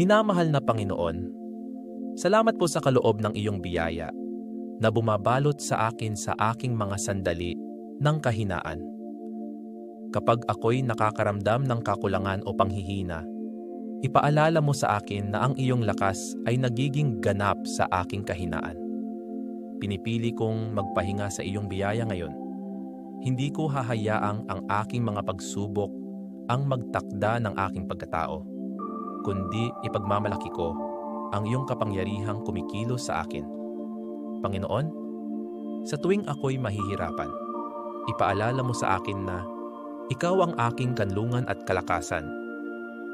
Minamahal na Panginoon, salamat po sa kaloob ng iyong biyaya na bumabalot sa akin sa aking mga sandali ng kahinaan. Kapag ako'y nakakaramdam ng kakulangan o panghihina, ipaalala mo sa akin na ang iyong lakas ay nagiging ganap sa aking kahinaan. Pinipili kong magpahinga sa iyong biyaya ngayon. Hindi ko hahayaang ang aking mga pagsubok ang magtakda ng aking pagkatao, kundi ipagmamalaki ko ang iyong kapangyarihang kumikilos sa akin. Panginoon, sa tuwing ako'y mahihirapan, ipaalala mo sa akin na ikaw ang aking kanlungan at kalakasan.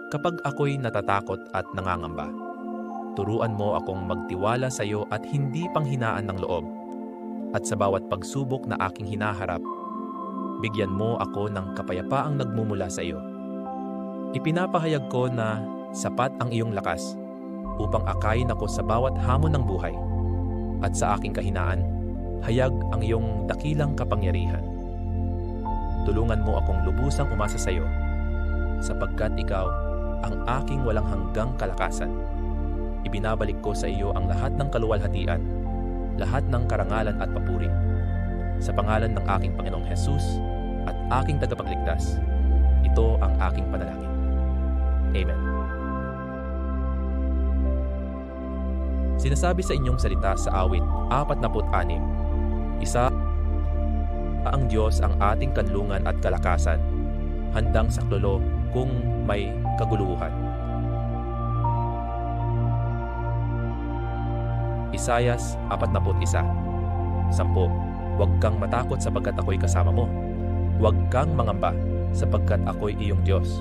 Kapag ako'y natatakot at nangangamba, turuan mo akong magtiwala sa iyo at hindi panghinaan ng loob. At sa bawat pagsubok na aking hinaharap, bigyan mo ako ng kapayapaang nagmumula sa iyo. Ipinapahayag ko na sapat ang iyong lakas upang akayin ako sa bawat hamon ng buhay. At sa aking kahinaan, hayag ang iyong dakilang kapangyarihan. Tulungan mo akong lubusang umasa sa iyo, sapagkat ikaw ang aking walang hanggang kalakasan. Ibinabalik ko sa iyo ang lahat ng kaluwalhatian, lahat ng karangalan at papuri. Sa pangalan ng aking Panginoong Hesus at aking tagapagligtas, ito ang aking panalangin. Amen. Sinasabi sa inyong salita sa awit 46, Isa ang Diyos ang ating kanlungan at kalakasan, handang saklolo kung may kaguluhan. Isayas 41 Sampo, huwag kang matakot sapagkat ako'y kasama mo. Huwag kang mangamba sapagkat ako'y iyong Diyos.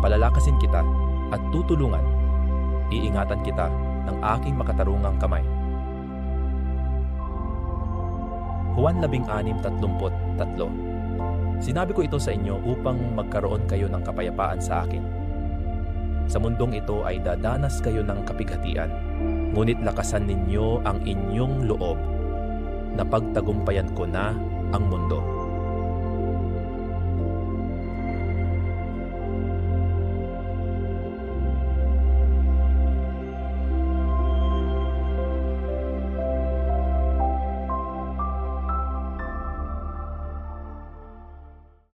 Palalakasin kita at tutulungan. Iingatan kita ng aking makatarungang kamay. Juan 16:33 Sinabi ko ito sa inyo upang magkaroon kayo ng kapayapaan sa akin. Sa mundong ito ay dadanas kayo ng kapighatian, ngunit lakasan ninyo ang inyong loob na pagtagumpayan ko na ang mundo.